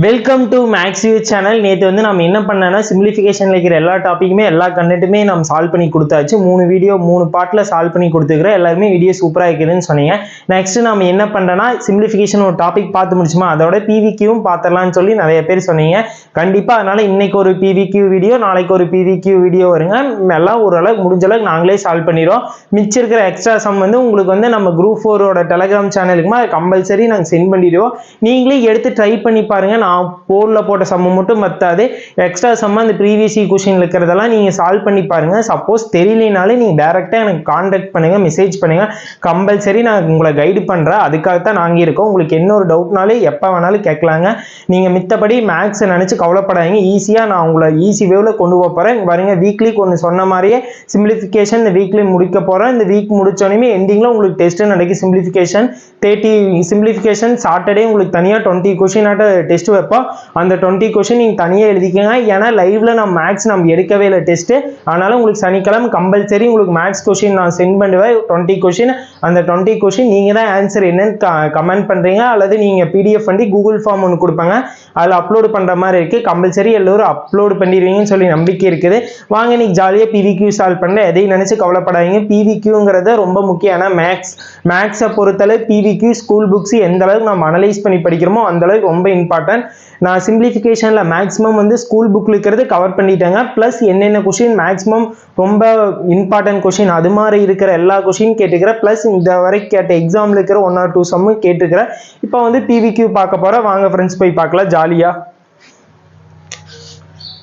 Welcome to maths you channel நேற்று வந்து நம்ம என்ன பண்ணேன்னா சிம்பிளிஃபிகேஷனில் இருக்கிற எல்லா டாப்பிக்குமே எல்லா கண்டென்ட்டுமே நம்ம சால்வ் பண்ணி கொடுத்தாச்சு. மூணு வீடியோ மூணு பார்ட்டில் சால்வ் பண்ணி கொடுத்துருக்குறோம் எல்லாருமே வீடியோ சூப்பராக இருக்குதுன்னு சொன்னீங்க. நெக்ஸ்ட் நம்ம என்ன பண்ணுறோன்னா சிம்பிளிஃபிகேஷன் ஒரு டாபிக் பார்த்து முடிச்சுமா? அதோட பிவிக்யூவும் பார்த்துடலாம்னு சொல்லி நிறைய பேர் சொன்னீங்க. கண்டிப்பாக அதனால் இன்னைக்கு ஒரு பிவிக்யூ வீடியோ நாளைக்கு ஒரு பிவிக்யூ வீடியோ வருங்க. எல்லாம் ஓரளவுக்கு முடிஞ்ச அளவுக்கு நாங்களே சால்வ் பண்ணிடுவோம் மிச்சம் இருக்கிற எக்ஸ்ட்ரா சம் வந்து உங்களுக்கு வந்து நம்ம குரூப் ஃபோரோட டெலகிராம் சேனலுக்குமா அது கம்பல்சரி நாங்கள் சென்ட் பண்ணிடுவோம். நீங்களே எடுத்து ட்ரை பண்ணி பாருங்க. நான் போர்டில் போட்ட சம்மம் மட்டும் மத்தாது எக்ஸ்ட்ரா சம்ம அந்த ப்ரீவியஸ் கொஷின் இருக்கிறதெல்லாம் நீங்கள் சால்வ் பண்ணி பாருங்க. சப்போஸ் தெரியலனாலே நீங்கள் டேரெக்டாக எனக்கு காண்டாக்ட் பண்ணுங்க மெசேஜ் பண்ணுங்க. கம்பல்சரி நான் உங்களை கைடு பண்ணுறேன் அதுக்காக தான் நாங்கள் இருக்கோம். உங்களுக்கு என்ன ஒரு டவுட்னாலே எப்போ வேணாலும் கேட்கலாங்க. நீங்கள் மித்தபடி மேக்ஸை நினச்சி கவலைப்படாதீங்க. ஈஸியாக நான் உங்களை ஈஸி வேவில் கொண்டு போக போகிறேன் பாருங்க வீக்லி ஒன்று சொன்ன மாதிரியே சிம்பிளிஃபிகேஷன் இந்த வீக்லி முடிக்க போகிறேன் இந்த வீக் முடித்தோடனே எண்டிங்கில் உங்களுக்கு டெஸ்ட்டு நடக்கும் சிம்பிளிஃபிகேஷன் தேர்ட்டி சிம்பிளிஃபிகேஷன் சாட்டர்டே உங்களுக்கு தனியாக டுவெண்ட்டி கொஷின் ஆட்ட டெஸ்ட் வைப்போம் அந்த டுவெண்ட்டி கொஷின் நீங்கள் தனியாக எழுதிக்கங்க. ஏன்னா லைவ்ல நம்ம மேக்ஸ் நம்ம எடுக்கவே இல்லை டெஸ்ட்டு அதனால் உங்களுக்கு சனிக்கிழமை கம்பல்சரி உங்களுக்கு மேக்ஸ் கொஷின் நான் சென்ட் பண்ணுவேன். டுவெண்ட்டி கொஷின் அந்த டுவெண்ட்டி கொஷின் நீங்கள் தான் ஆன்சர் என்னன்னு கமெண்ட் பண்ணுறீங்க அல்லது நீங்கள் பிடிஎஃப் பண்ணி கூகுள் ஃபார்ம் ஒன்று கொடுப்பாங்க. அதில் அப்லோடு பண்ணுற மாதிரி இருக்குது கம்பல்சரி எல்லோரும் அப்லோடு பண்ணிடுவீங்கன்னு சொல்லி நம்பிக்கை இருக்குது. வாங்க இன்றைக்கி ஜாலியாக பிவிக்யூ சால்வ் பண்ணல எதையும் நினச்சி கவலைப்படாதீங்க. பிவிக்யூங்கிறது ரொம்ப முக்கியம். ஆனால் மேக்ஸ் மேக்ஸை பொறுத்தளவு பிவிக்யூ ஸ்கூல் புக்ஸ் எந்த அளவுக்கு நம்ம அனலைஸ் பண்ணி படிக்கிறோமோ அந்த அளவுக்கு ரொம்ப இம்பார்ட்டன்ட் நான் சிம்பிளிஃபிகேஷனில் மேக்ஸிமம் வந்து ஸ்கூல் புக்கில் இருக்கிறது கவர் பண்ணிட்டேங்க. ப்ளஸ் என்னென்ன கொஷின் மேக்ஸிமம் ரொம்ப இம்பார்ட்டன்ட் கொஷின் அது மாதிரி இருக்கிற எல்லா கொஷின் கேட்டுக்கிறேன். ப்ளஸ் இந்த வரைக்கும் கேட்ட எக்ஸாமில் இருக்கிற ஒன் ஆர் டூ சம்மு கேட்டுக்கிறேன். இப்போ வந்து பிவிக்யூ பார்க்க போகிறேன் வாங்க ஃப்ரெண்ட்ஸ் போய் பார்க்கலாம். ஜாலியாக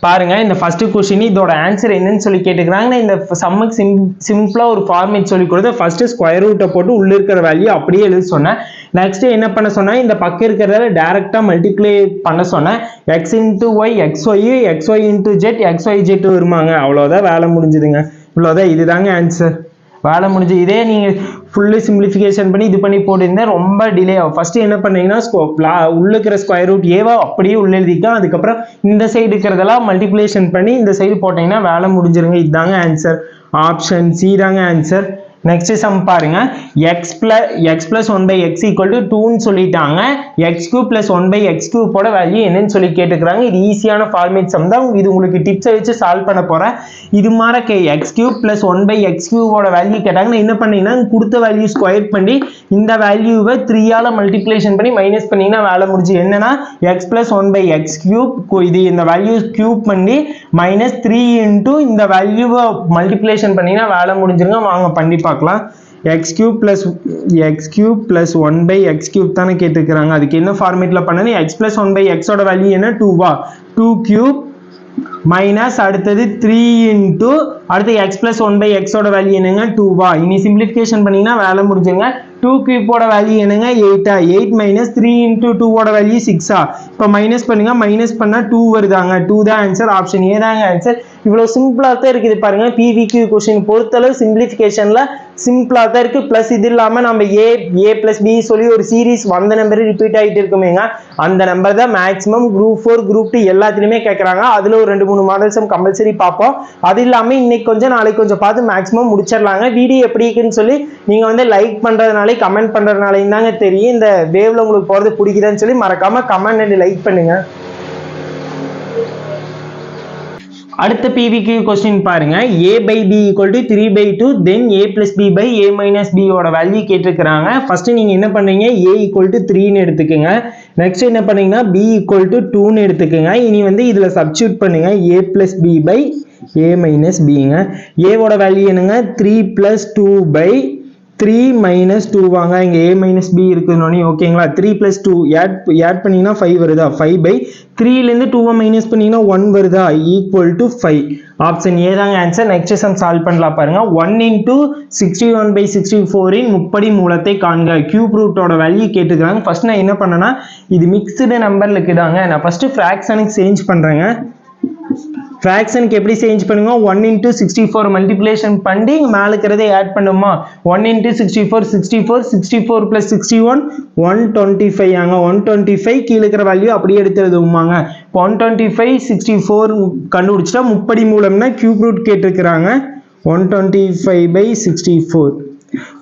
பாருங்க இந்த ஃபர்ஸ்ட் கொஸ்டின் இதோட ஆன்சர் என்னன்னு சொல்லி கேட்டுக்கிறாங்க. நான் இந்த சம்முக்கு சிம் சிம்பிளாக ஒரு ஃபார்மேட் சொல்லி கொடுத்து ஃபர்ஸ்ட் ஸ்கொயர் ரூட்டை போட்டு உள்ள இருக்கிற வேல்யூ அப்படியே எழுத சொன்னேன். நெக்ஸ்ட் என்ன பண்ண சொன்னேன் இந்த பக்கம் இருக்கிறத டேரெக்டாக மல்டிப்ளை பண்ண சொன்னேன் x into y x y x y into z x y z வருமாங்க. அவ்வளோதான் வேலை முடிஞ்சுதுங்க. இவ்வளோதான் இதுதாங்க ஆன்சர் வேலை முடிஞ்சு இதே நீங்கள் ஃபுல்லு சிம்பிளிஃபிகேஷன் பண்ணி இது பண்ணி போட்டிருந்தா ரொம்ப டிலே ஆகும். ஃபஸ்ட்டு என்ன பண்ணீங்கன்னா ஸ்கோ உள்ள இருக்கிற ஸ்கொயர் ரூட் ஏவா அப்படியே உள்ள எழுதிக்கலாம் அதுக்கப்புறம் இந்த சைடு இருக்கிறதெல்லாம் மல்டிப்ளிகேஷன் பண்ணி இந்த சைடு போட்டிங்கன்னா வேலை முடிஞ்சிருங்க. இதுதாங்க ஆன்சர் ஆப்ஷன் சி தாங்க ஆன்சர் நெக்ஸ்ட் சம் பாருங்க. X plus x plus one by x equal to டூன்னு சொல்லிட்டாங்க. X cube plus one by x கியூப்போட value என்னன்னு சொல்லி கேட்டுக்கிறாங்க. இது ஈஸியான ஃபார்மேட் சம் தான். இது உங்களுக்கு டிப்ஸை வச்சு சால்வ் பண்ண போகிறேன் இது மாதிரி K x cube plus one by x கியூவோட value கேட்டாங்க நான் என்ன பண்ணீங்கன்னா கொடுத்த வேல்யூ ஸ்கொயர் பண்ணி இந்த வேல்யூவை த்ரீயால் மல்டிப்ளேஷன் பண்ணி மைனஸ் பண்ணிங்கன்னா வேலை முடிஞ்சு என்னன்னா x plus one by x cube இது இந்த வேல்யூ கியூப் பண்ணி மைனஸ் த்ரீ இன்ட்டு இந்த வேல்யூவை மல்டிப்ளேஷன் பண்ணிங்கன்னா வேலை முடிஞ்சிருங்க. வாங்க பண்ணி பார்க்கலாம். X cube plus x cube plus one by x cube தானே கேட்டுக்கிறாங்க. அதுக்கு என்ன ஃபார்மேட்டில் பண்ணணும்? எக்ஸ் ப்ளஸ் ஒன் பை எக்ஸோட வேல்யூ என்ன? டூவா டூ கியூப் மைனஸ் அடுத்தது த்ரீ இன்ட்டு அடுத்து எக்ஸ் ப்ளஸ் ஒன் பை எக்ஸோட வேல்யூ என்னங்க? டூவா இனி சிம்பிளிஃபிகேஷன் பண்ணிங்கன்னா வேலை முடிஞ்சுங்க டூ கியூப்போட வேல்யூ என்னங்க? எயிட்டா எயிட் மைனஸ் த்ரீ இன்ட்டு டூவோட வேல்யூ சிக்ஸா இப்போ மைனஸ் பண்ணுங்க மைனஸ் பண்ணால் டூ வருதாங்க. டூ தான் ஆன்சர் ஆப்ஷன் ஏ தாங்க ஆன்சர் இவ்வளோ சிம்பிளாக தான் இருக்குது பாருங்க பிவிக்யூ கொஷின் பொறுத்தளவு சிம்பிளிஃபிகேஷனில் சிம்பிளாக தான் இருக்குது ப்ளஸ் இது இல்லாமல் நம்ம ஏ ஏ ப்ளஸ் பி சொல்லி ஒரு சீரீஸ் வந்த நம்பர் ரிப்பீட் ஆகிட்டு இருக்குமேங்க. அந்த நம்பர் தான் maximum group four group two எல்லாத்துலேயுமே கேட்குறாங்க அதில் ஒரு ரெண்டு மூணு மாடல்ஸும் கம்பல்சரி பார்ப்போம். அது இல்லாமல் இன்னைக்கு கொஞ்சம் நாளைக்கு கொஞ்சம் பார்த்து மேக்ஸிமம் முடிச்சிடலாங்க. வீடியோ எப்படி இருக்குன்னு சொல்லி நீங்கள் வந்து லைக் பண்ணுறதுனாலே கமெண்ட் பண்ணுறதுனாலையும் தாங்க தெரியும். இந்த வேவ்ல உங்களுக்கு போகிறது பிடிக்குதுன்னு சொல்லி மறக்காமல் கமெண்ட் அண்ட் லைக் பண்ணுங்க. அடுத்த பிவிக்கு கொஸ்டின் பாருங்க. A by b equal to three by two then a plus b by a minus பியோட வேல்யூ கேட்டிருக்கிறாங்க. ஃபர்ஸ்ட் நீங்க என்ன பண்ணீங்க ஏ ஈக்குவல் டு த்ரீன்னு எடுத்துக்கோங்க. நெக்ஸ்ட் என்ன பண்ணீங்கன்னா பி ஈக்குவல் டு டூன்னு எடுத்துக்கோங்க. இனி வந்து இதில் சப்ஸ்டியூட் பண்ணுங்க. A plus B by A minus பிங்க ஏவோட வேல்யூ என்னங்க? Three plus two by three minus two வாங்க. இங்கே ஏ மைனஸ் பி இருக்குதுனோடனே ஓகேங்களா three plus two add add பண்ணிங்கன்னா ஃபைவ் வருதா? ஃபைவ் பை த்ரீலேருந்து டூவை மைனஸ் பண்ணிங்கன்னா ஒன் வருதா? Equal to five option A தாங்க ஆன்சர் நெக்ஸ்ட் சம் சால்வ் பண்ணலாம் பாருங்கள் one into sixty one by sixty foreign முப்படி மூலத்தை காண்க. கியூப் ரூட்டோட வேல்யூ கேட்டுக்கிறாங்க. ஃபர்ஸ்ட் நான் என்ன பண்ணேன்னா இது மிக்சடு நம்பரில் இருக்குதாங்க. நான் ஃபஸ்ட்டு ஃப்ராக்ஷனுக்கு சேஞ்ச் பண்ணுறேங்க ஃப்ராக்ஷனுக்கு எப்படி சேஞ்ச் பண்ணுங்க? One into sixty four multiplication பண்ணி மேலே இருக்கிறதே ஆட் பண்ணுமா? One into sixty four sixty four sixty four plus sixty one one twenty five ஆங்க. ஒன் டுவெண்ட்டி ஃபைவ் கீழே இருக்கிற வேல்யூ அப்படியே எடுத்து இப்போ one twenty five sixty four கண்டுபிடிச்சிட்டா முப்படி மூலம்னா கியூப் ரூட் கேட்டிருக்கிறாங்க. One twenty five by sixty four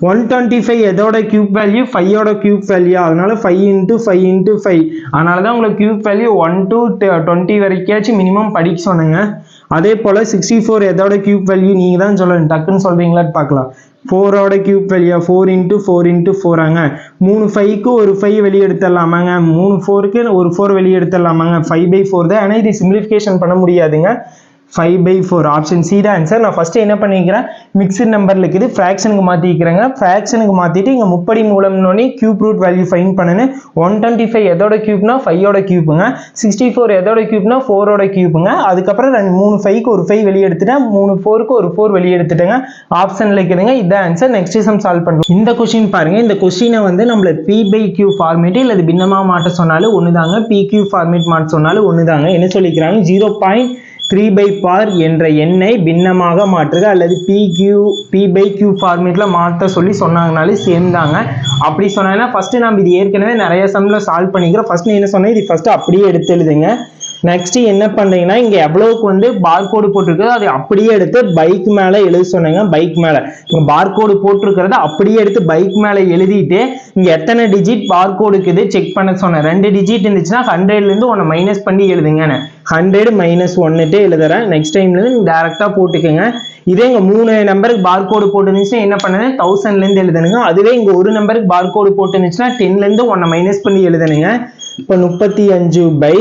one twenty five எதோட கியூப் வேல்யூ ஃபையோட கியூப் வேல்யூ அதனால five into five into five அதனால தான் உங்களுக்கு cube value one to twenty வரைக்காச்சும் minimum படிக்க சொன்னேங்க. அதே போல் சிக்ஸ்டி ஃபோர் எதோட கியூப் வேல்யூ நீங்கள் தான் சொல்லணும். டக்குன்னு சொல்கிறீங்களான்னு பார்க்கலாம். ஃபோரோட cube value four into four into ஃபோராங்க மூணு ஃபைவ்க்கு ஒரு ஃபைவ் வெளியே எடுத்துடலாமாங்க மூணு ஃபோருக்கு ஒரு ஃபோர் வெளியே எடுத்துடலாமாங்க ஃபைவ் பை ஃபோர் தான். ஆனால் இது சிம்பிளிஃபிகேஷன் பண்ண முடியாதுங்க. Five by four option C தான் ஆன்சர் நான் ஃபஸ்ட்டு என்ன பண்ணிக்கிறேன்? மிக்சட் நம்பரில் இருக்குது. ஃப்ராக்ஷனுக்கு மாற்றிக்கிறேங்க ஃப்ராக்ஷனுக்கு மாற்றிட்டு இங்கே முப்படி மூலம்னோடனே கியூப் ரூட் வேல்யூ ஃபைன் பண்ணணும் ஒன் டுவெண்ட்டி ஃபைவ் எதோட கியூப்னா ஃபைவோட கியூப்புங்க சிக்ஸ்டி ஃபோர் எதோட கியூப்னா ஃபோரோட கியூப்புங்க அதுக்கப்புறம் ரெண்டு மூணு ஃபைவ்க்கு ஒரு ஃபைவ் வெளியே எடுத்துட்டேன். மூணு ஃபோருக்கு ஒரு ஃபோர் வெளியே எடுத்துட்டேங்க. ஆப்ஷனில் இருக்குதுங்க. இதான் ஆன்சர் நெக்ஸ்ட் சம் சால்வ் பண்ணுவோம். இந்த கொஸ்டின் பாருங்கள் இந்த கொஸ்டினை வந்து நம்மள பி பை கியூ ஃபார்மேட் இல்லை பின்னமாக மாட்ட சொன்னாலும் ஒன்று தாங்க பி கியூ ஃபார்மேட் மாட்ட சொன்னாலும் ஒன்று தாங்க என்ன சொல்லிக்கிறாங்க? Zero point three by bar என்ற எண்ணை பின்னமாக மாற்றுக அல்லது p q p by q ஃபார்மேட்டில் மாற்ற சொல்லி சொன்னாங்கனாலே சேம் தாங்க அப்படி சொன்னாங்கன்னா ஃபஸ்ட்டு நம்ம இது ஏற்கனவே நிறைய சம்மில் சால்வ் பண்ணிக்கிறோம். ஃபஸ்ட்டு என்ன சொன்னேன்? இது ஃபஸ்ட்டு அப்படியே எடுத்து எழுதுங்க. நெக்ஸ்ட் என்ன பண்றீங்கன்னா இங்க எவ்வளவுக்கு வந்து பார்கோடு போட்டிருக்கோ அதை அப்படியே எடுத்து பைக் மேல எழுத சொன்னீங்க பைக் மேல. இங்க பார்கோடு போட்டிருக்கிறத அப்படியே எடுத்து பைக் மேல எழுதிட்டு இங்க எத்தனை டிஜிட் பார்கோடுக்கு இருக்குது செக் பண்ண சொன்னேன். ரெண்டு டிஜிட் இருந்துச்சுன்னா ஹண்ட்ரட்ல இருந்து ஒன்னு மைனஸ் பண்ணி எழுதுங்க ஹண்ட்ரட் மைனஸ் ஒன்னுட்டு எழுதுறேன். நெக்ஸ்ட் டைம்ல இருந்து டேரக்டா போட்டுக்கோங்க. இதே இங்க மூணு நம்பருக்கு பார்கோடு போட்டுருந்துச்சுன்னா என்ன பண்ணுங்க? தௌசண்ட்ல இருந்து எழுதணுங்க அதுவே இங்க ஒரு நம்பருக்கு பார்கோடு போட்டுருந்துச்சுன்னா டென்ல இருந்து ஒன்னை மைனஸ் பண்ணி எழுதணுங்க இப்போ முப்பத்தி அஞ்சு பை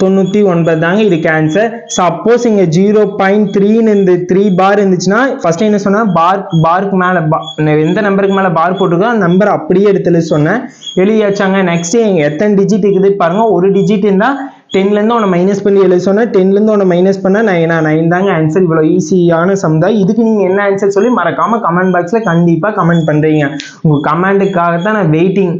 தொண்ணூற்றி ஒன்பது தாங்க இதுக்கு ஆன்சர் சப்போஸ் இங்கே ஜீரோ பாயிண்ட் த்ரீன்னு இருந்து த்ரீ பார் இருந்துச்சுன்னா ஃபர்ஸ்ட் என்ன சொன்னால் பார் பார்க்கு மேலே எந்த நம்பருக்கு மேலே பார் போட்டிருக்கோ அந்த நம்பர் அப்படியே எடுத்து சொன்னேன். எழுதியாச்சாங்க. நெக்ஸ்ட் எத்தனை டிஜிட் இருக்குது பாருங்கள் ஒரு டிஜிட் இருந்தால் டென்லேருந்து ஒன்று மைனஸ் பண்ணி எழுத சொன்னால் டென்லேருந்து ஒன்று மைனஸ் பண்ணால் நைனா நைன் தாங்க ஆன்சர் இவ்வளோ ஈஸியான சம் தான். இதுக்கு நீங்கள் என்ன ஆன்சர் சொல்லி மறக்காமல் கமெண்ட் பாக்ஸில் கண்டிப்பாக கமெண்ட் பண்ணுறீங்க உங்கள் கமெண்ட்டுக்காக தான் நான் வெயிட்டிங்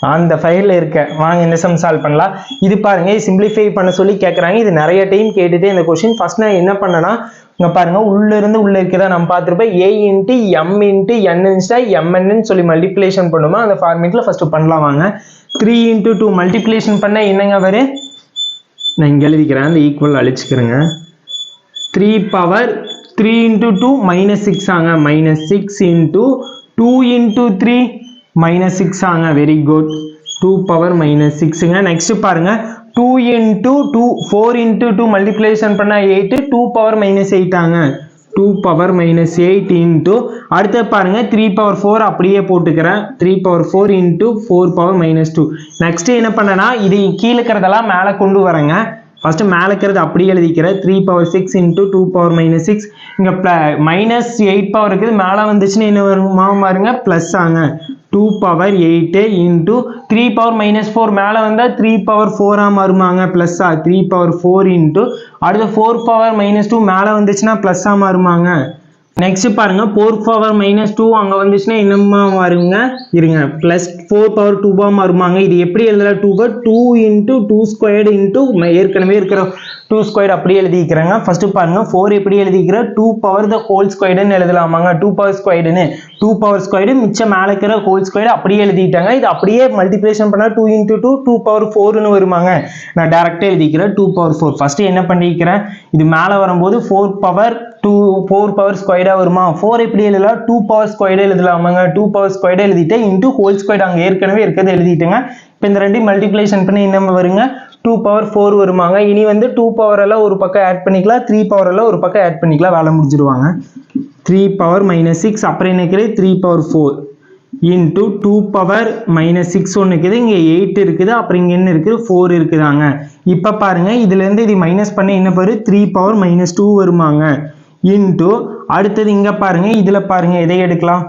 அந்த ஃபைலில் இருக்க வாங்க இந்த சம் சால்வ் பண்ணலாம். இது பாருங்க சிம்பிளிஃபை பண்ண சொல்லி கேட்குறாங்க இது நிறைய டைம் கேட்டுட்டு இந்த கொஷின் ஃபர்ஸ்ட் நான் என்ன பண்ணேன்னா இங்கே பாருங்க உள்ளேருந்து உள்ளே உள்ள இருக்கிறதா நம்ம பார்த்துருப்போம். A into m into n Insta எம்என்னு சொல்லி மல்டிப்ளேஷன் பண்ணுமா? அந்த ஃபார்மேட்டில் ஃபஸ்ட்டு பண்ணலாம் வாங்க. த்ரீ இன்ட்டு டூ மல்டிப்ளேஷன் பண்ண என்னங்க வரும் நான் இங்கே எழுதிக்கிறேன் அந்த equal அழிச்சிக்கிறேங்க. Three power three into two minus six ஆங்க. Minus six into two into three minus six ஆங்க very good two power minus சிக்ஸுங்க next பாருங்க two into two four into two multiplication பண்ணால் eight two power minus eight ஆங்க. Two power minus eight into அடுத்து பாருங்க three power four அப்படியே போட்டுக்கிறேன். Three power four into four power minus two next என்ன பண்ணேன்னா இது கீழே இருக்கிறதெல்லாம் மேலே கொண்டு வரேங்க. ஃபஸ்ட்டு மேலே இருக்கிறது அப்படியே எழுதிக்கிறேன். Three power six into two power minus six இங்கே ப்ள மைனஸ் எயிட் பவர் இருக்குது. மேலே வந்துச்சுன்னா என்ன வருமா பாருங்க? ப்ளஸ் ஆங்க. Two power eight into three power minus four மேலே வந்தால் த்ரீ பவர் ஃபோராக மாறுமாங்க. ப்ளஸ்ஸா த்ரீ பவர் ஃபோர் இன்ட்டு அடுத்து ஃபோர் பவர் மைனஸ் டூ மேலே வந்துச்சுன்னா ப்ளஸ்ஸாக மாறுமாங்க. நெக்ஸ்ட் பாருங்க ஃபோர் பவர் மைனஸ் டூ அங்கே வந்துச்சுன்னா என்னமா மாறுங்க இருங்க ப்ளஸ் ஃபோர் பவர் டூவாக மாறுமாங்க. இது எப்படி எழுதலாம் two two into two squared into ஏற்கனவே இருக்கிற டூ ஸ்கொயர் அப்படியே எழுதிக்கிறாங்க. ஃபர்ஸ்ட் பாருங்க ஃபோர் எப்படி எழுதிக்கிற? டூ பவர் த ஹோல் ஸ்கொயர்டுன்னு எழுதலாமாங்க. டூ பவர் ஸ்கொயர்டுன்னு டூ பவர் ஸ்கொயர்டு மிச்சம் மேலே இருக்கிற ஹோல் ஸ்கொயர்டு அப்படியே எழுதிட்டாங்க. இது அப்படியே மல்டிப்ளேஷன் பண்ணால் two into two two power ஃபோர்னு வருமாங்க. நான் டேரெக்டாக எழுதிக்கிறேன் டூ பவர் ஃபோர் ஃபர்ஸ்ட் என்ன பண்ணிக்கிறேன்? இது மேலே வரும்போது four power two four power ஸ்கொயர்டாக வருமா? ஃபோர் எப்படி எழுதலாம் டூ பவர் ஸ்கொயர்டே எழுதலாமாங்க? டூ பவர் ஸ்கொயர்டே எழுதிட்டு இன்டூ ஹோல் ஸ்கொயர்ட் அங்கே ஏற்கனவே இருக்கிறது எழுதிட்டேங்க. இப்போ இந்த ரெண்டையும் மல்டிப்ளேஷன் பண்ணி என்ன வருங்க? டூ பவர் ஃபோர் வருமாங்க. இனி வந்து டூ பவரெல்லாம் ஒரு பக்கம் ஆட் பண்ணிக்கலாம். த்ரீ பவரெல்லாம் ஒரு பக்கம் ஆட் பண்ணிக்கலாம். வேலை முடிஞ்சிருவாங்க. த்ரீ பவர் மைனஸ் சிக்ஸ் அப்புறம் என்ன இருக்குது? Three power four into two power minus six ஒன்று இருக்குது. இங்கே எயிட் இருக்குது. அப்புறம் இங்கே என்ன இருக்குது? ஃபோர் இருக்குதாங்க. இப்போ பாருங்கள் இதுலேருந்து இது மைனஸ் பண்ண என்ன பாரு த்ரீ பவர் மைனஸ் டூ வருமாங்க. இன்ட்டு அடுத்தது இங்கே பாருங்க இதில் பாருங்க எதை எடுக்கலாம்?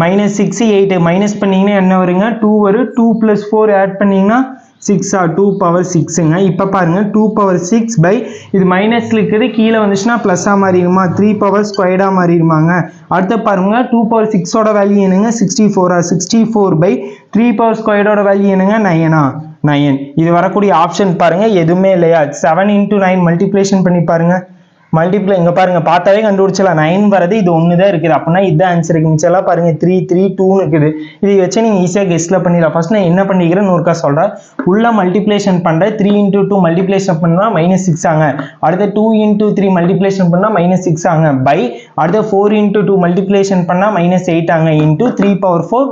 மைனஸ் சிக்ஸு எயிட் மைனஸ் பண்ணிங்கன்னா என்ன வருங்க? டூ வரும். டூ ப்ளஸ் ஃபோர் ஆட் பண்ணிங்கன்னா சிக்ஸா டூ பவர் சிக்ஸுங்க இப்போ பாருங்க டூ பவர் சிக்ஸ் பை இது மைனஸில் இருக்குது கீழே வந்துச்சுன்னா ப்ளஸ்ஸாக மாறிடுமா? த்ரீ பவர் ஸ்கொயர்டாக மாறிடுமாங்க. அடுத்து பாருங்கள் டூ பவர் சிக்ஸோட வேல்யூ என்னங்க? Sixty ஃபோரா sixty four by three power ஸ்கொயர்டோட value என்னங்க? நயனா நயன் இது வரக்கூடிய ஆப்ஷன் பாருங்கள் எதுவுமே இல்லையா? செவன் இன்டூ நைன் மல்டிப்ளேஷன் பண்ணி பாருங்கள் மல்டிப்ளை இங்கே பாருங்கள் பார்த்தாவே கண்டுபிடிச்சலாம் நைன் வரது இது ஒன்று தான் இருக்குது. அப்படின்னா இதுதான் ஆன்சர் இருக்குது. மிச்சம்லாம் பாருங்கள் த்ரீ த்ரீ டூன்னு இருக்குது. இதை வச்சு நீங்கள் ஈஸியாக கெஸ்ட்டில் பண்ணிடலாம். ஃபர்ஸ்ட் நான் என்ன பண்ணிக்கிறேன்னு ஒருக்கா சொல்கிறேன் உள்ளே மல்டிப்ளேஷன் பண்ணுறேன் த்ரீ இன்டூ டூ மல்டிப்ளேஷன் பண்ணால் மைனஸ் சிக்ஸ் ஆங்க. அடுத்த டூ இன்டூ த்ரீ மல்டிப்ளேஷன் பண்ணால் மைனஸ் சிக்ஸ் ஆங்க. பை அடுத்த ஃபோர் இன்டூ டூ மல்டிப்ளேஷன் பண்ணால் மைனஸ் எயிட் ஆங்க. Into three power four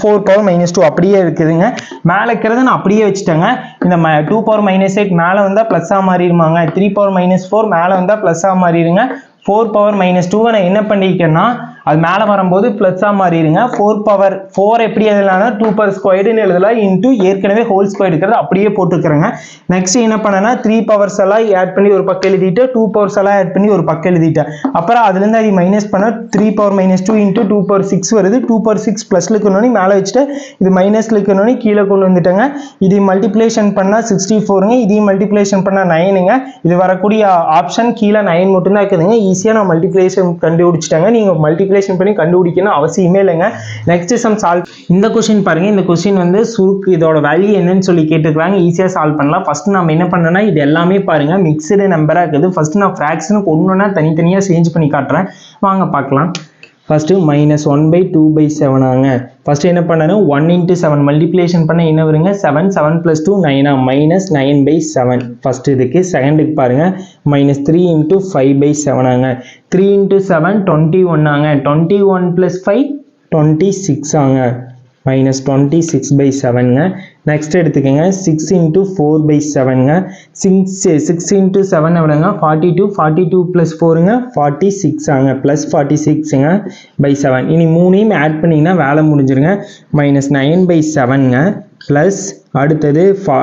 four power minus two அப்படியே இருக்குதுங்க. மேலே இருக்கிறத நான் அப்படியே வச்சுட்டேங்க. இந்த ம டூ பவர் மைனஸ் எயிட் மேலே வந்தால் ப்ளஸ்ஸாக மாறிடுமாங்க. த்ரீ பவர் மைனஸ் ஃபோர் மேலே வந்தால் ப்ளஸ்ஸாக மாறிடுங்க. ஃபோர் பவர் மைனஸ் டூவை நான் என்ன பண்ணியிருக்கேன்னா அது மேலே வரும்போது ப்ளஸ்ஸாக மாறிடுங்க ஃபோர் பவர் ஃபோர் எப்படி எழுதலாம் டூ பவர் ஸ்கொயர்டுன்னு எழுதலாம். இன்ட்டு ஏற்கனவே ஹோல் ஸ்கொயர் இருக்கிறது அப்படியே போட்டுக்கிறேங்க நெக்ஸ்ட் என்ன பண்ணேன்னா த்ரீ பவர்ஸ் எல்லாம் ஆட் பண்ணி ஒரு பக்கம் எழுதிட்டு டூ பவர்ஸ் எல்லாம் ஆட் பண்ணி ஒரு பக்கம் எழுதிட்டேன். அப்புறம் அதுலேருந்து அது மைனஸ் பண்ண three power minus two into two power six வருது. டூ பவர் சிக்ஸ் ப்ளஸ்ல இருக்கணும்னு மேலே வச்சுட்டு இது மைனஸில் இருக்கணும்னு கீழே கொண்டு வந்துட்டேங்க. இது மல்டிப்ளேஷன் பண்ணால் சிக்ஸ்டி ஃபோருங்க இதையும் மல்டிப்ளேஷன் பண்ணால் நைனுங்க இது வரக்கூடிய ஆப்ஷன் கீழே நைன் மட்டும்தான் இருக்குதுங்க. ஈஸியாக நான் மல்டிப்ளேஷன் கண்டுபிடிச்சிட்டாங்க. நீங்கள் மல்டிப்ளே மல்டிப்ளேஷன் பண்ணி கண்டுபிடிக்கணும் அவசியமே இல்லைங்க. நெக்ஸ்ட் சம் சால்வ் இந்த கொஸ்டின் பாருங்க இந்த கொஸ்டின் வந்து சுருக்கு இதோட வேல்யூ என்னன்னு சொல்லி கேட்டுக்கிறாங்க. ஈஸியாக சால்வ் பண்ணலாம். ஃபர்ஸ்ட் நம்ம என்ன பண்ணோன்னா இது எல்லாமே பாருங்க மிக்சடு நம்பராக இருக்குது. ஃபர்ஸ்ட் நான் ஃப்ராக்ஷனுக்கு ஒன்றுனா தனித்தனியாக சேஞ்ச் பண்ணி காட்டுறேன். வாங்க பார்க்கலாம். First minus one by two by செவனாங்க first என்ன பண்ணணும் ஒன் இன்ட்டு செவன் மல்டிப்ளேஷன் பண்ண என்ன வருங்க? Seven seven plus two Naina minus nine by seven first இதுக்கு செகண்டுக்கு பாருங்கள் minus three into five by செவனாங்க three into seven twenty ஒன்னாங்க twenty one plus five twenty six ஆங்க. Minus twenty six by செவனுங்க next எடுத்துக்கோங்க six into four by செவனுங்க six six into seven எவ்வளோங்க forty two forty two plus ஃபோருங்க forty six ஆங்க. Plus forty சிக்ஸுங்க by seven இனி மூணையும் add பண்ணிங்கன்னா வேலை முடிஞ்சிருங்க. மைனஸ் நைன் பை செவனுங்க ப்ளஸ் அடுத்தது ஃபா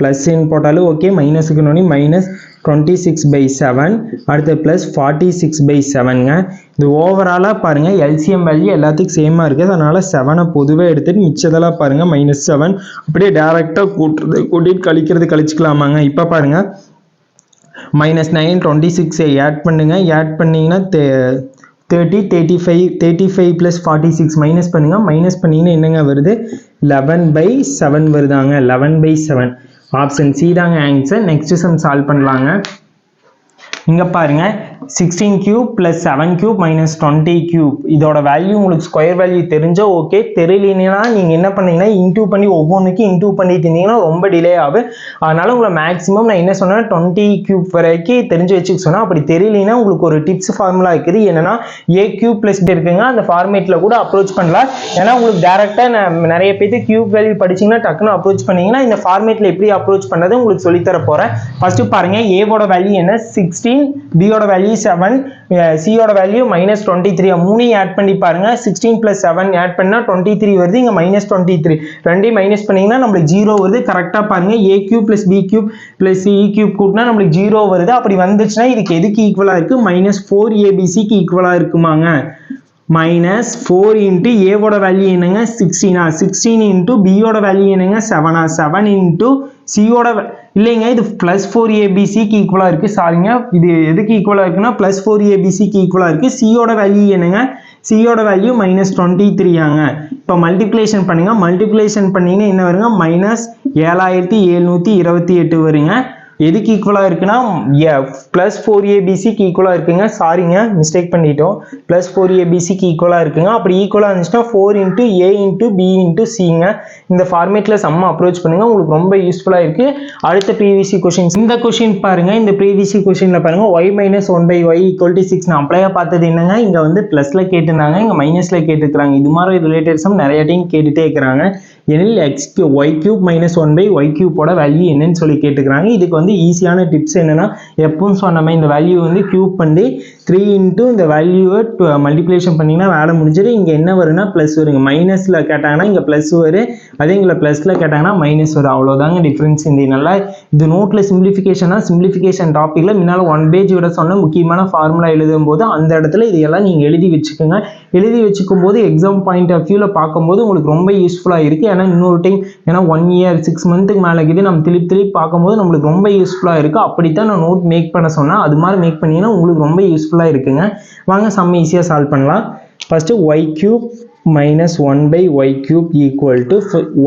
ப்ளஸ் ப்ளஸ்ன்னு போட்டாலும் ஓகே மைனஸுக்கு noni minus twenty six by seven அடுத்து ப்ளஸ் ஃபார்ட்டி சிக்ஸ் பை செவனுங்க இது ஓவராலாக பாருங்கள் எல்சிஎம் வேல்யூ எல்லாத்துக்கும் சேமாக இருக்குது அதனால் செவனை பொதுவாக எடுத்துகிட்டு மிச்சதெல்லாம் பாருங்கள் மைனஸ் செவன் அப்படியே டேரெக்டாக கூட்டுறது கூட்டிகிட்டு கழிக்கிறது கழிச்சிக்கலாமாங்க. இப்போ பாருங்கள் மைனஸ் நைன் டுவெண்ட்டி சிக்ஸை ஆட் பண்ணுங்கள் ஆட் பண்ணிங்கன்னா thirty thirty five thirty five plus forty six minus பண்ணுங்கள் மைனஸ் பண்ணிங்கன்னா என்னங்க வருது? Eleven by seven வருதாங்க. Eleven by seven option C தாங்க ஆன்சர் நெக்ஸ்ட் சம் சால்வ் பண்ணலாங்க. இங்கே பாருங்க sixteen cube plus seven cube minus twenty cube இதோட வேல்யூ உங்களுக்கு ஸ்கொயர் வேல்யூ தெரிஞ்சால் ஓகே தெரியலனா நீங்கள் என்ன பண்ணீங்கன்னா இன்டூ பண்ணி ஒவ்வொன்றுக்கும் இன்டூ பண்ணிட்டு இருந்தீங்கன்னா ரொம்ப டிலே ஆகும் அதனால் உங்களை மேக்ஸிமம் நான் என்ன சொன்னேன் டுவெண்ட்டி கியூப் வரைக்கும் தெரிஞ்சு வச்சுக்க சொன்னேன் அப்படி தெரியலனா உங்களுக்கு ஒரு டிப்ஸ் ஃபார்முலா இருக்குது. என்னென்னா ஏ கியூப் ப்ளஸ் இருக்குங்க. அந்த ஃபார்மேட்டில் கூட அப்ரோச் பண்ணலாம். ஏன்னா உங்களுக்கு டேரெக்டாக நிறைய பேர்த்து கியூப் வேல்யூ படிச்சிங்கன்னா டக்குன்னு அப்ரோச் பண்ணிங்கன்னா இந்த ஃபார்மேட்டில் எப்படி அப்ரோச் பண்ணுறது உங்களுக்கு சொல்லித்தர போகிறேன் ஃபஸ்ட்டு பாருங்கள் ஏவோட வேல்யூ என்ன? சிக்ஸ்டீன் பியோட வேல்யூ செவன் சியோட வேல்யூ மைனஸ் டுவெண்ட்டி த்ரீ மூணையும் ஆட் பண்ணி பாருங்க. சிக்ஸ்டீன் ப்ளஸ் செவன் ஆட் பண்ணால் டுவெண்ட்டி த்ரீ வருது. இங்கே மைனஸ் டுவெண்ட்டி த்ரீ ரெண்டையும் மைனஸ் பண்ணீங்கன்னா நம்மளுக்கு ஜீரோ வருது. கரெக்டாக பாருங்க. A cube plus B cube plus E cube கூட்டினா நம்மளுக்கு ஜீரோ வருது. அப்படி வந்துச்சுன்னா இதுக்கு எதுக்கு ஈக்குவலாக இருக்குது மைனஸ் ஃபோர் ஏபிசிக்கு ஈக்குவலாக இருக்குமாங்க. மைனஸ் ஃபோர் இன்ட்டு ஏவோட வேல்யூ என்னங்க? சிக்ஸ்டீனா சிக்ஸ்டீன் இன்ட்டு பியோட வேல்யூ என்னங்க? செவனா செவன் இன்ட்டு சியோட இல்லைங்க இது ப்ளஸ் ஃபோர் ஏபிசிக்கு ஈக்குவலாக இருக்குது சாரிங்க. இது எதுக்கு ஈக்குவலாக இருக்குன்னா ப்ளஸ் ஃபோர் ஏபிசிக்கு ஈக்குவலாக இருக்குது சியோட வேல்யூ என்னங்க? சியோட வேல்யூ மைனஸ் டுவெண்ட்டி த்ரீயாங்க இப்போ மல்டிப்ளேஷன் பண்ணுங்கள் மல்டிப்ளேஷன் பண்ணிங்கன்னா என்ன வருங்க? மைனஸ் ஏழாயிரத்தி எழுநூற்றி இருபத்தி எட்டு வருங்க. எதுக்கு ஈக்குவலாக இருக்குன்னா ப்ளஸ் ஃபோர் ஏபிசிக்கு ஈக்குவலாக இருக்குங்க. சாரிங்க மிஸ்டேக் பண்ணிட்டோம். ப்ளஸ் ஃபோர் ஏபிசிக்கு ஈக்குவலாக இருக்குங்க. அப்படி ஈக்குவலாக இருந்துச்சுன்னா four into A into B into சிங்க இந்த ஃபார்மேட்டில் செம்ம அப்ரோச் பண்ணுங்கள் உங்களுக்கு ரொம்ப யூஸ்ஃபுல்லாக இருக்குது அடுத்த ப்ரீவிசி கொஷின்ஸ் இந்த கொஷின் பாருங்க இந்த ப்ரீவிசி கொஷினில் பாருங்கள் Y minus one by Y equal to six நான் அப்ளையாக பார்த்தது என்னங்க இங்கே வந்து ப்ளஸில் கேட்டிருந்தாங்க இங்கே மைனஸில் கேட்டுருக்காங்க இது மாதிரி ரிலேட்டட்ஸும் நிறைய டைம் கேட்டுகிட்டே இருக்கிறாங்க. எனில் X Q Y cube minus one by Y கியூப்போட value என்னன்னு சொல்லி கேட்டுக்கிறாங்க. இதுக்கு வந்து ஈஸியான டிப்ஸ் என்னென்னா எப்பவும் சொன்ன மாதிரி இந்த வேல்யூ வந்து கியூப் பண்ணி த்ரீ இன்ட்டு இந்த வேல்யூவை மல்டிப்ளேஷன் பண்ணிங்கன்னா வேலை முடிஞ்சிடும். இங்கே என்ன வரும்னா ப்ளஸ் வருங்க. மைனஸில் கேட்டாங்கன்னா இங்கே ப்ளஸ் வரும் அதே இங்கே ப்ளஸில் கேட்டாங்கன்னா மைனஸ் வரும் அவ்வளோதாங்க டிஃப்ரென்ஸ் இந்த நல்லா இது நோட்டில் சிம்பிளிஃபிகேஷனாக சிம்பிளிஃபிகேஷன் டாப்பிக்கில் முன்னால் ஒன் பேஜ் விட சொன்ன முக்கியமான ஃபார்முலா எழுதும் போது அந்த இடத்துல இதையெல்லாம் நீங்கள் எழுதி வச்சுக்கோங்க. எழுதி வச்சுக்கும் போது எக்ஸாம் பாயிண்ட் ஆஃப் வியூவில் பார்க்கும்போது உங்களுக்கு ரொம்ப யூஸ்ஃபுல்லாக இருக்குது ஏன்னா இன்னொரு டைம் ஏன்னா ஒன் இயர் சிக்ஸ் மந்த்துக்கு மேலே இது நம்ம திருப்பி திருப்பி பார்க்கும்போது நம்மளுக்கு ரொம்ப யூஸ்ஃபுல்லாக இருக்குது அப்படித்தான் நான் நோட் மேக் பண்ண சொன்னேன் அது மாதிரி மேக் பண்ணிங்கன்னா உங்களுக்கு ரொம்ப யூஸ்ஃபுல்லாக இருக்குங்க. வாங்க செம்ம ஈஸியாக சால்வ் பண்ணலாம். First Y cube minus one by Y cube equal to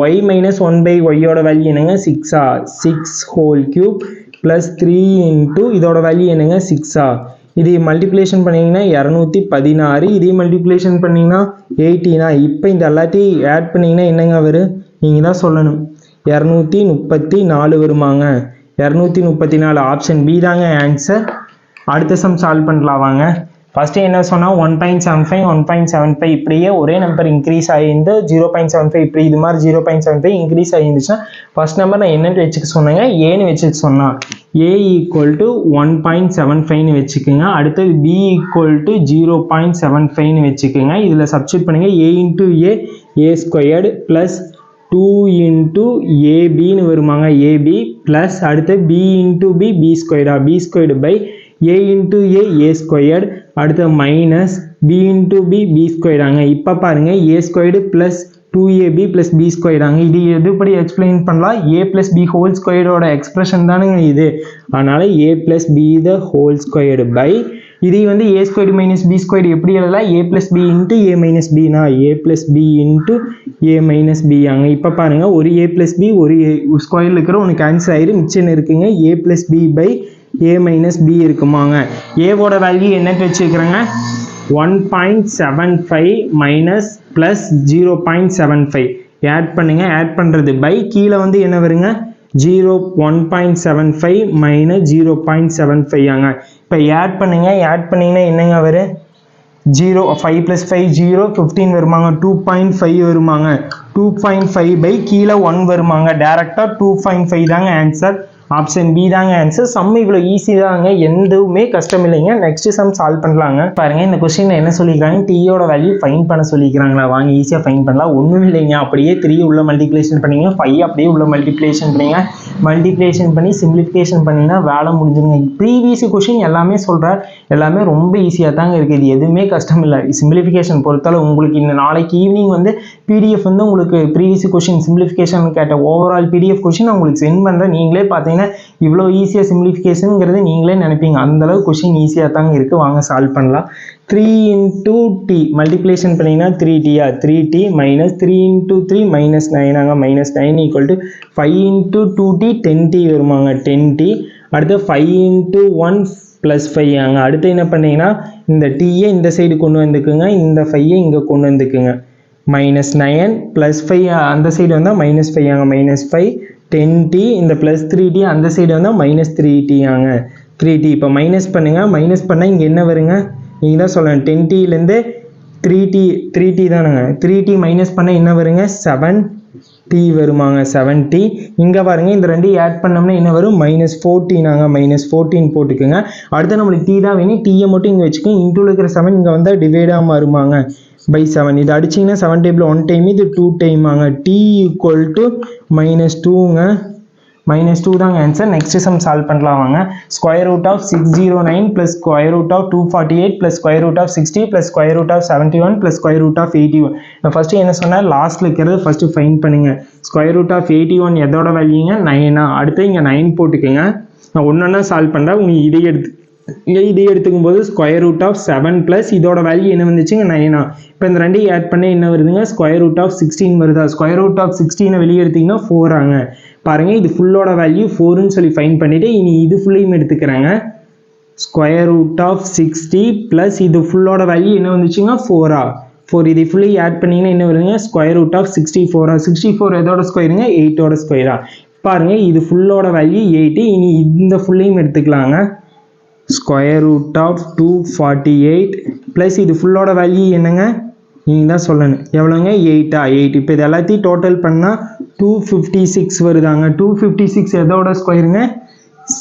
Y minus one by ஒய்யோட வேல்யூ என்னங்க? சிக்ஸா six whole cube plus three into இதோட வேல்யூ என்னங்க? சிக்ஸா இது மல்டிப்ளேஷன் பண்ணிங்கன்னா இரநூத்தி பதினாறு. இதே மல்டிப்ளேஷன் பண்ணிங்கன்னா எயிட்டினா இப்போ இந்த எல்லாத்தையும் ஆட் பண்ணிங்கன்னா என்னங்க வரும் நீங்கள் தான் சொல்லணும். இரநூத்தி முப்பத்தி நாலு வருமாங்க. இரநூத்தி முப்பத்தி நாலு ஆப்ஷன் பி தாங்க ஆன்சர் அடுத்த சம் சால்வ் பண்ணலாம் வாங்க. ஃபஸ்ட்டு என்ன சொன்னால் one point seven five one point seven five இப்படியே ஒரே நம்பர் இன்க்ரீஸ் ஆகிருந்து ஜீரோ பாயிண்ட் செவன் ஃபைவ் இப்படி இது மாதிரி zero point seven five increase ஆகிருந்துச்சுன்னா first number நான் என்னென்னு வச்சுக்க சொன்னேங்க? ஏன்னு வச்சுக்க சொன்னான் A equal to one point seven ஃபைவ்னு வச்சுக்கோங்க. அடுத்தது B equal to zero point seven ஃபைவ்னு வச்சுக்கோங்க. இதில் சப்ஸ்டியூட் பண்ணுங்கள் A into A A squared plus two into ஏபின்னு வருமாங்க. ஏபி ப்ளஸ் அடுத்து B into B B ஸ்கொயர்டா B squared by A into A A squared அடுத்து minus B into B B ஸ்கொயர்டாங்க இப்போ பாருங்கள் A squared plus two AB plus B ஸ்கொயர்டாங்க இது எதுபடி explain பண்ணலாம்? A plus B whole ஸ்கொயர்டோட expression தானுங்க இது. அதனால் A plus B the whole squared by இது வந்து A squared minus B squared எப்படி எழுதலாம்? A plus B into A minus Bina A plus B into A minus B ஆங்க. இப்போ பாருங்கள் ஒரு ஏ ப்ளஸ் பி ஒரு ஏ ஸ்கொயரில் இருக்கிற ஒன்று கேன்சல் ஆகிடும் மிச்சம் இருக்குங்க A plus B by A minus B இருக்குமாங்க. ஏவோட வேல்யூ என்னட்டு வச்சுருக்குறாங்க? One point seven five minus plus zero point seven five add பண்ணுங்க. ஆட் பண்ணுறது பை கீழே வந்து என்ன வருங்க? Zero one point seven five minus zero point seven five ஆங்க. இப்போ ஆட் பண்ணுங்க. ஆட் பண்ணிங்கன்னா என்னங்க வரும்? Zero five plus five zero fifteen வருமாங்க. Two point five வருமாங்க. டூ பாயிண்ட் ஃபைவ் பை கீழே ஒன் வருமாங்க. டேரெக்டாக டூ பாயிண்ட் ஃபைவ் தாங்க ஆன்சர் ஆப்ஷன் பி தாங்க ஆன்சர் சம் இவ்வளோ ஈஸி தாங்க. எதுவுமே கஷ்டம் இல்லைங்க. நெக்ஸ்ட் சம் சால்வ் பண்ணலாங்க. பாருங்க இந்த கொஸ்டின் என்ன சொல்லிக்கிறாங்க டீயோட வேல்யூ ஃபைன் பண்ண சொல்லிக்கிறாங்களா வாங்க ஈஸியாக ஃபைன் பண்ணலாம். ஒன்றும் இல்லைங்க. அப்படியே த்ரீ உள்ள மல்டிப்ளேஷன் பண்ணிங்க. ஃபைவ் அப்படியே உள்ள மல்டிப்ளேஷன் பண்ணிங்க. மல்டிப்ளேஷன் பண்ணி சிம்பிளிஃபிகேஷன் பண்ணிங்கன்னா வேலை முடிஞ்சுங்க ப்ரீவியஸ் கொஷின் எல்லாமே சொல்கிறார் எல்லாமே ரொம்ப ஈஸியாக தாங்க இருக்குது இது எதுவுமே கஷ்டம் இல்லை. சிம்பிளிஃபிகேஷன் பொறுத்தளவு உங்களுக்கு இந்த நாளைக்கு ஈவினிங் வந்து பிடிஎஃப் வந்து உங்களுக்கு ப்ரீவியஸ் கொஷின் சிம்பிளிஃபிகேஷன் கேட்ட ஓவரால் பிடிஎஃப் கொஷின் உங்களுக்கு சென்ட் பண்ணுறேன் நீங்களே பார்த்தீங்கன்னா இவ்வளோ ஈஸியாக சிம்பிளிஃபிகேஷனுங்கிறது நீங்களே நினைப்பீங்க. அந்தளவு கொஷின் ஈஸியாக தாங்க இருக்குது வாங்க சால்வ் பண்ணலாம். த்ரீ இன்ட்டு டி மல்டிப்ளேஷன் பண்ணிங்கன்னா three Diya three T minus three into three minus நைனாங்க minus nine equal to five into two T ten T வருமாங்க. Ten T அடுத்து five into one plus five ஆங்க. அடுத்து என்ன பண்ணீங்கன்னா இந்த டீயை இந்த சைடு கொண்டு வந்துக்குங்க. இந்த ஃபையை இங்கே கொண்டு வந்துக்குங்க. மைனஸ் நயன் ப்ளஸ் ஃபைவ் அந்த சைடு வந்தால் மைனஸ் ஃபைவ் ஆங்க. மைனஸ் ஃபைவ் டென் டி இந்த ப்ளஸ் த்ரீ டி அந்த சைடு வந்தால் மைனஸ் த்ரீ டியாங்க த்ரீ டி இப்போ மைனஸ் பண்ணுங்கள் மைனஸ் பண்ணால் இங்கே என்ன வருங்க? நீங்கள் தான் சொல்லணும். டென் டிலேருந்து த்ரீ டி த்ரீ டி தானுங்க. த்ரீ டி மைனஸ் பண்ணால் என்ன வருங்க? செவன் டி வருமாங்க. செவன் டி இங்கே பாருங்கள் இந்த ரெண்டையும் ஆட் பண்ணோம்னா என்ன வரும்? மைனஸ் ஃபோர்டீனாங்க மைனஸ் ஃபோர்டீன் போட்டுக்கோங்க. அடுத்து நம்மளுக்கு டி தான் வேணும். டீயை மட்டும் இங்கே வச்சுக்கோங்க. இன்டூவில் இருக்கிற செவன் இங்கே வந்தால் டிவைடாக மாறுமாங்க. பை செவன் இது அடிச்சிங்கன்னா செவன் டேபிள் ஒன் டைம் இது two time T equal to minus டூங்க minus two தாங்க ஆன்சர் நெக்ஸ்ட் சம் சால்வ் பண்ணலாம் வாங்க. Square root of six zero nine plus square root of two forty eight plus square root of sixty plus square root of seventy one plus square root of eighty one நான் first என்ன சொன்னேன் லாஸ்ட்டில் இருக்கிறது first find பண்ணுங்கள் square root of eighty one எதோட வேல்யூங்க நைனா அடுத்து இங்கே nine போட்டுக்கோங்க. நான் ஒன்று ஒன்றா சால்வ் பண்ணுறேன் உங்களுக்கு இதை எடுத்து இது எடுத்துக்கும் போது square root of seven plus இதோட வேல்யூ என்ன வந்துச்சுங்க? நைனா இப்போ இந்த ரெண்டையும் ஆட் பண்ண என்ன வருதுங்க? ஸ்கொயர் ரூட் ஆஃப் சிக்ஸ்டீன் வருதா? ஸ்கொயர் ரூட் ஆஃப் சிக்ஸ்டீனை வெளியே எடுத்தீங்கன்னா ஃபோர் ஆங்க. பாருங்கள் இது ஃபுல்லோட வேல்யூ ஃபோருன்னு சொல்லி ஃபைன் பண்ணிவிட்டு இனி இது ஃபுல்லையும் எடுத்துக்கிறாங்க. Square root of sixty plus இது ஃபுல்லோட வேல்யூ என்ன வந்துச்சுங்க? ஃபோரா ஃபோர் இது ஃபுல்லி ஆட் பண்ணிங்கன்னா என்ன வருதுங்க? ஸ்கொயர் ரூட் ஆஃப் சிக்ஸ்டி ஃபோரா சிக்ஸ்டி ஃபோர் எதோட ஸ்கொயருங்க எயிட்டோட ஸ்கொயரா பாருங்கள் இது ஃபுல்லோட வேல்யூ எயிட்டு இனி இந்த ஃபுல்லையும் எடுத்துக்கலாங்க. Square root of two forty eight plus இது ஃபுல்லோட வேல்யூ என்னங்க? நீங்கள் தான் சொல்லணும். எவ்வளோங்க? எயிட்டா எயிட் இப்போ இது எல்லாத்தையும் டோட்டல் பண்ணால் டூ ஃபிஃப்டி சிக்ஸ் வருதாங்க டூ ஃபிஃப்டி சிக்ஸ் எதோட ஸ்கொயருங்க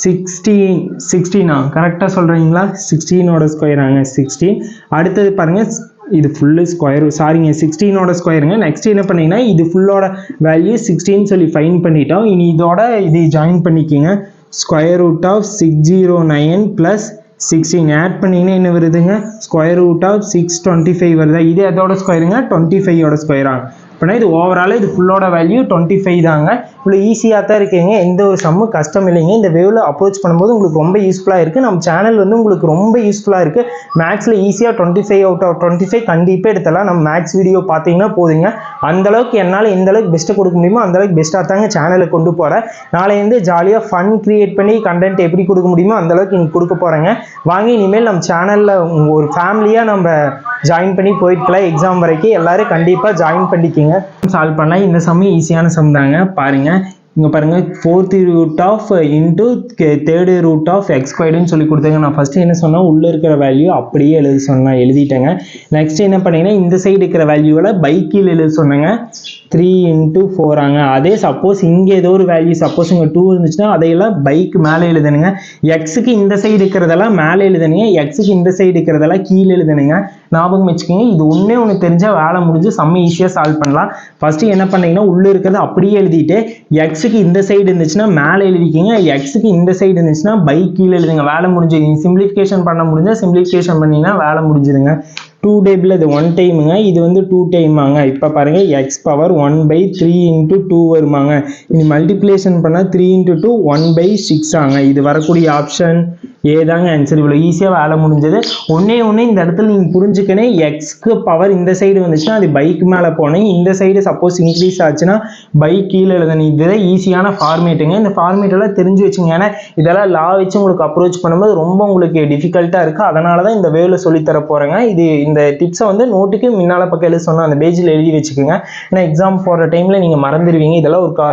சிக்ஸ்டீன் சிக்ஸ்டீனா கரெக்டாக சொல்கிறீங்களா சிக்ஸ்டீனோட ஸ்கொயராங்க சிக்ஸ்டீன் அடுத்தது பாருங்கள் இது ஃபுல்லு ஸ்கொயர் சாரிங்க சிக்ஸ்டீனோட ஸ்கொயருங்க நெக்ஸ்ட் என்ன பண்ணீங்கன்னா இது ஃபுல்லோட வேல்யூ சிக்ஸ்டீன் சொல்லி ஃபைன் பண்ணிட்டோம். இனி இதோட இது ஜாயின் பண்ணிக்கிங்க. Square root of six zero nine plus sixteen add பண்ணிங்கன்னா என்ன வருதுங்க? Square root of six twenty five வருதா? இது எதோட ஸ்கொயருங்க டுவெண்ட்டி ஃபைவோட ஸ்கொயரா அப்படின்னா இது ஓவரால் இது ஃபுல்லோட வேல்யூ டுவெண்ட்டி ஃபைவ் தாங்க. இவ்வளோ ஈஸியாக தான் இருக்குங்க. எந்த ஒரு சம்மு கஷ்டம் இல்லைங்க. இந்த வேவில் அப்ரோச் பண்ணும்போது உங்களுக்கு ரொம்ப யூஸ்ஃபுல்லாக இருக்குது நம்ம சேனல் வந்து உங்களுக்கு ரொம்ப யூஸ்ஃபுல்லாக இருக்குது மேக்ஸில் ஈஸியாக twenty five out of twenty five கண்டிப்பாக எடுத்தலாம் நம்ம மேக்ஸ் வீடியோ பார்த்தீங்கன்னா போதுங்க. அந்தளவுக்கு என்னால் எந்த அளவுக்கு பெஸ்ட்டை கொடுக்க முடியுமோ அந்த அளவுக்கு பெஸ்ட்டாக தாங்க சேனலை கொண்டு போகிறேன் நாளையிலேருந்து ஜாலியாக ஃபன் க்ரியேட் பண்ணி கண்டென்ட் எப்படி கொடுக்க முடியுமோ அந்த அளவுக்கு கொடுக்க போகிறேங்க வாங்கி இனிமேல் நம்ம சேனலில் ஒரு ஃபேமிலியாக நம்ம ஜாயின் பண்ணி போயிட்டுலாம் எக்ஸாம் வரைக்கும் எல்லாரும் கண்டிப்பாக ஜாயின் பண்ணிக்கிங்க. சால்வ் பண்ணலாம் இந்த சம் ஈஸியான சம் தாங்க. பாருங்கள் இங்கே பாருங்கள் fourth root of into third root of X ஸ்கொயர்டுன்னு சொல்லி கொடுத்தாங்க. நான் ஃபஸ்ட்டு என்ன சொன்னேன்? உள்ளே இருக்கிற வேல்யூ அப்படியே எழுத சொன்னேன். எழுதிட்டேங்க. நெக்ஸ்ட் என்ன பண்ணீங்கன்னா இந்த சைடு இருக்கிற வேல்யூவில் பைக்கில் எழுத சொன்னேங்க. த்ரீ இன்ட்டு ஃபோராங்க அதே சப்போஸ் இங்கே ஏதோ ஒரு வேல்யூ சப்போஸ் இங்கே டூ இருந்துச்சுன்னா அதையெல்லாம் பைக் மேலே எழுதணுங்க. எக்ஸுக்கு இந்த சைடு இருக்கிறதெல்லாம் மேலே எழுதணுங்க. எக்ஸுக்கு இந்த சைடு இருக்கிறதெல்லாம் கீழே எழுதணுங்க. ஞாபகம் வச்சுக்கோங்க இது ஒன்றே ஒன்று தெரிஞ்சால் வேலை முடிஞ்சு செம்ம ஈஸியாக சால்வ் பண்ணலாம். ஃபஸ்ட்டு என்ன பண்ணீங்கன்னா உள்ளே இருக்கிறத அப்படியே எழுதிட்டு எக்ஸுக்கு இந்த சைடு இருந்துச்சுன்னா மேலே எழுதிக்கிங்க. எக்ஸுக்கு இந்த சைடு இருந்துச்சுன்னா பைக் கீழே எழுதுங்க. வேலை முடிஞ்சு சிம்பிளிஃபிகேஷன் பண்ண முடிஞ்சால் சிம்பிளிஃபிகேஷன் பண்ணிங்கன்னா வேலை முடிஞ்சிருங்க. டூ டேபிள் இது ஒன் டைமுங்க இது வந்து டூ டைமாங்க இப்போ பாருங்கள் X power one by three into two வருமாங்க. இது மல்டிப்ளேஷன் பண்ணால் three into two one by six ஆங்க. இது வரக்கூடிய ஆப்ஷன் ஏதாங்க ஆன்சர் இவ்வளோ ஈஸியாக வேலை முடிஞ்சது. ஒன்றே ஒன்று இந்த இடத்துல நீங்கள் புரிஞ்சுக்கனே எக்ஸ்க்கு பவர் இந்த சைடு வந்துச்சுன்னா அது பைக் மேலே போனேன். இந்த சைடு சப்போஸ் இன்க்ரீஸ் ஆச்சுன்னா பைக் கீழே எழுதணும் இதுதான் ஈஸியான ஃபார்மேட்டுங்க இந்த ஃபார்மேட்டெல்லாம் தெரிஞ்சு வச்சுங்க. ஏன்னா இதெல்லாம் லா வச்சு உங்களுக்கு அப்ரோச் பண்ணும்போது ரொம்ப உங்களுக்கு டிஃபிகல்ட்டாக இருக்குது அதனால தான் இந்த வேவில் சொல்லித்தர போகிறேங்க இது இந்த டிப்ஸை வந்து நோட்டுக்கு முன்னால் பக்கம் எழுத சொன்னால் அந்த பேஜில் எழுதி வச்சுக்கோங்க. ஏன்னா எக்ஸாம் போடுற டைமில் நீங்கள் மறந்துடுவீங்க. இதெல்லாம் ஒரு கா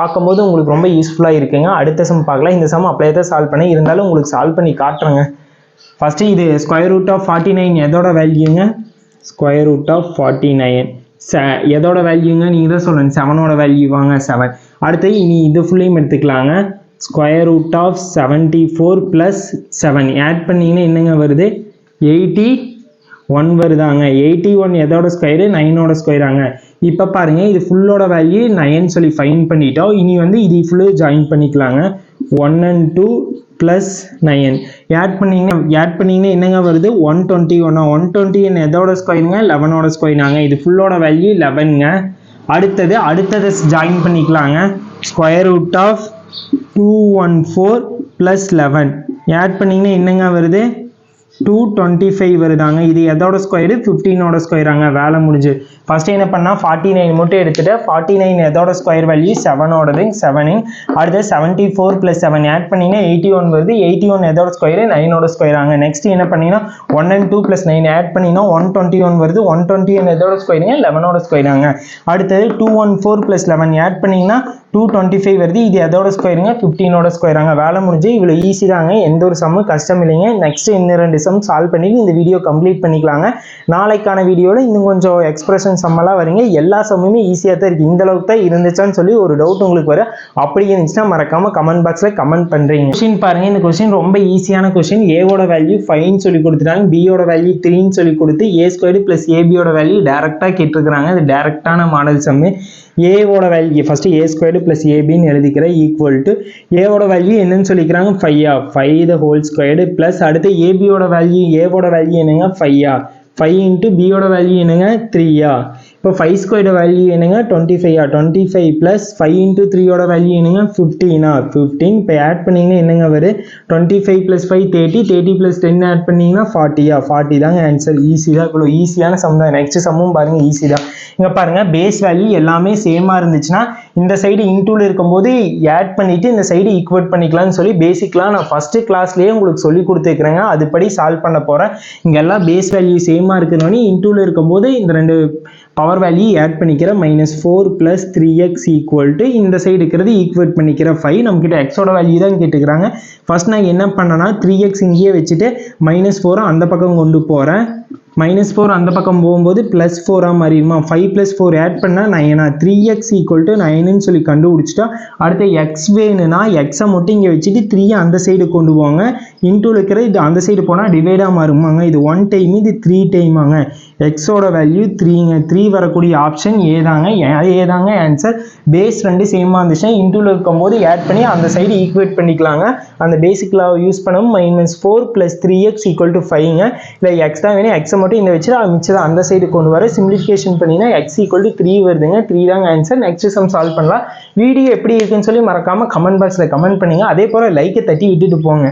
பார்க்கும்போது உங்களுக்கு ரொம்ப யூஸ்ஃபுல்லாக இருக்குங்க. அடுத்த சம் பார்க்கலாம். இந்த சம் அப்படியே தான் சால்வ் பண்ணேன். இருந்தாலும் உங்களுக்கு சால்வ் பண்ணி காட்டுறேங்க. ஃபஸ்ட்டு இது square root of forty nine எதோட வேல்யூங்க square root of forty nine ச எதோட வேல்யூங்க நீங்கள் தான் சொல்லணும். செவனோட வேல்யூ வாங்க செவன் அடுத்து இனி இது ஃபுல்லையும் எடுத்துக்கலாங்க. Square root of seventy four plus seven add பண்ணிங்கன்னா என்னங்க வருது? எயிட்டி ஒன் வருதாங்க எயிட்டி ஒன் எதோட ஸ்கொயரு நைனோட ஸ்கொயராங்க இப்போ பாருங்க இது ஃபுல்லோட வேல்யூ நைன் சொல்லி ஃபைன் பண்ணிட்டோம். இனி வந்து இது ஃபுல்லு ஜாயின் பண்ணிக்கலாங்க. One and two plus nine add பண்ணிங்கன்னா ஆட் பண்ணிங்கன்னா என்னங்க வருது? ஒன் டுவெண்ட்டி ஒன்னா ஒன் டுவெண்ட்டி எதோட ஸ்கொயருங்க லெவனோட ஸ்கொயர்னாங்க இது ஃபுல்லோட வேல்யூ லெவனுங்க அடுத்தது அடுத்தது ஜாயின் பண்ணிக்கலாங்க. Square root of two one four plus eleven add பண்ணிங்கன்னா என்னங்க வருது? டூ டுவெண்ட்டி ஃபைவ் வருதாங்க. இது எதோட ஸ்கொயரு ஃபிஃப்டீனோட ஸ்கொயராங்க வேலை முடிஞ்சு. ஃபஸ்ட்டு என்ன பண்ணால் ஃபார்ட்டி நைன் மட்டும் எடுத்துகிட்டு ஃபார்ட்டி நைன் எதோட ஸ்கொயர் வேல்யூ செவனோடது செவனிங் அடுத்து seventy four plus seven add பண்ணிங்கன்னா எயிட்டி ஒன் வருது. எயிட்டி ஒன் எதோட ஸ்கொயரு நைனோட ஸ்கொயராங்க நெக்ஸ்ட் என்ன பண்ணீங்கன்னா one and two plus nine add பண்ணிங்கன்னா ஒன் டுவெண்ட்டி ஒன் வருது ஒன் டுவெண்ட்டி ஒன் எதோட ஸ்கொயருங்க லெவனோட ஸ்கொயராங்க அடுத்தது two one four plus eleven add பண்ணிங்கன்னா டூ டுவெண்ட்டி ஃபைவ் வருது. இது எதோட ஸ்கொயருங்க ஃபிஃப்டீனோட ஸ்கொயராங்க வேலை முடிஞ்சு இவ்வளோ ஈஸி தாங்க. எந்த ஒரு சம்மு கஷ்டம் இல்லைங்க. நெக்ஸ்ட் இன்னும் ரெண்டு சம் சால்வ் பண்ணி இந்த வீடியோ கம்ப்ளீட் பண்ணிக்கலாங்க. நாளைக்கான வீடியோவில் இன்னும் கொஞ்சம் எக்ஸ்பிரஷன் சம்மெல்லாம் வரீங்க. எல்லா சம்முமே ஈஸியாக தான் இருக்குது இந்த அளவுக்கு தான் இருந்துச்சான்னு சொல்லி ஒரு டவுட் உங்களுக்கு வர அப்படி இருந்துச்சுன்னா மறக்காமல் கமெண்ட் பாக்ஸில் கமெண்ட் பண்ணுறீங்க கொஸ்டின் பாருங்கள் இந்த கொஸ்டின் ரொம்ப ஈஸியான கொஸ்டின் ஏவோட வேல்யூ ஃபைவ்னு சொல்லி கொடுத்துட்டாங்க. பியோட வேல்யூ த்ரீன்னு சொல்லி கொடுத்து ஏ ஸ்கொயர் ப்ளஸ் ஏபியோட வேல்யூ டேரெக்டாக கேட்டிருக்கிறாங்க. இது டேரெக்டான மாடல் சம்மு ஏவோட value first A squared plus ஏபின்னு எழுதிக்கிறேன் ஈக்குவல் டு ஏவோட வேல்யூ என்னன்னு சொல்லிக்கிறாங்க? Five five the whole squared plus அடுத்து ஏபியோட வேல்யூ ஏவோட வேல்யூ என்னங்க? ஃபையா ஃபைவ் இன்ட்டு பியோட வேல்யூ என்னங்க? த்ரீயா இப்போ ஃபைவ் ஸ்கொயர்டு வேல்யூ என்னங்க? Twenty ஃபைவா twenty five plus five into த்ரீயோட வேல்யூ என்னங்க? ஃபிஃப்டீனா ஃபிஃப்டீன் இப்போ ஆட் பண்ணிங்கன்னா என்னங்க வரும் twenty five plus five thirty thirty plus ten add பண்ணிங்கன்னா ஃபார்ட்டியா ஃபார்ட்டி தாங்க ஆன்சர் ஈஸி தான். இவ்வளோ ஈஸியான சம் தான். நெக்ஸ்ட் சம்மும் பாருங்கள் ஈஸி தான். இங்கே பாருங்கள் பேஸ் வேல்யூ எல்லாமே சேமாக இருந்துச்சுன்னா இந்த சைடு இன்டூவில் இருக்கும்போது ஆட் பண்ணிவிட்டு இந்த சைடு ஈக்குவேட் பண்ணிக்கலாம்னு சொல்லி பேசிக்லாம் நான் ஃபஸ்ட்டு கிளாஸ்லேயே உங்களுக்கு சொல்லி கொடுத்துருக்குறேங்க. அதுபடி சால்வ் பண்ண போகிறேன் இங்கே எல்லாம் பேஸ் வேல்யூ சேமாக இருக்கிறனோடனே இன்டூவில் இருக்கும்போது இந்த ரெண்டு பவர் வேல்யூ ஆட் பண்ணிக்கிற minus four plus three X equal to இந்த சைடு இருக்கிறது ஈக்குவேட் பண்ணிக்கிற ஃபைவ் நம்மக்கிட்ட எக்ஸோட வேல்யூ தான் கேட்டுக்கிறாங்க. ஃபர்ஸ்ட் நான் என்ன பண்ணேன்னா த்ரீ எக்ஸ் இங்கேயே வச்சுட்டு மைனஸ் ஃபோரை அந்த பக்கம் கொண்டு போகிறேன் மைனஸ் ஃபோர் அந்த பக்கம் போகும்போது ப்ளஸ் ஃபோராக மாறிடுமா ஃபைவ் ப்ளஸ் ஃபோர் ஆட் பண்ணால் நைனா த்ரீ எக்ஸ் ஈக்குவல் டு நைனுன்னு சொல்லி கண்டுபிடிச்சிட்டா அடுத்து எக்ஸ் வேணும்னா எக்ஸை மட்டும் இங்கே வச்சுட்டு த்ரீயை அந்த சைடு கொண்டு போவாங்க. இன்டூவில் இருக்கிற இது அந்த சைடு போனால் டிவைடாக மாறுமாங்க. இது ஒன் டைம் இது த்ரீ டைமாங்க எக்ஸோட வேல்யூ த்ரீங்க த்ரீ வரக்கூடிய ஆப்ஷன் ஏதாங்க ஏதாங்க ஆன்சர் பேஸ் ரெண்டு சேமாக இருந்துச்சுன்னா இன்டூவில் இருக்கும்போது ஆட் பண்ணி அந்த சைடு ஈக்குவேட் பண்ணிக்கலாங்க. அந்த பேசிக் யூஸ் பண்ணவும் minus four plus three X equal to ஃபைவ்ங்க இல்லை எக்ஸ் தான் வேணும் எக்ஸை மட்டும் இந்த வச்சு அது அந்த சைடு கொண்டு வர சிம்பிளிஃபிகேஷன் பண்ணினா எக்ஸ் ஈக்குவல் டு த்ரீ வருதுங்க. த்ரீ தாங்க ஆன்சர் நெக்ஸ்ட் சம் சால்வ் பண்ணலாம். வீடியோ எப்படி இருக்குன்னு சொல்லி மறக்காமல் கமெண்ட் பாக்ஸில் கமெண்ட் பண்ணுங்க. அதே போல் லைக்கை தட்டி விட்டுட்டு போங்க.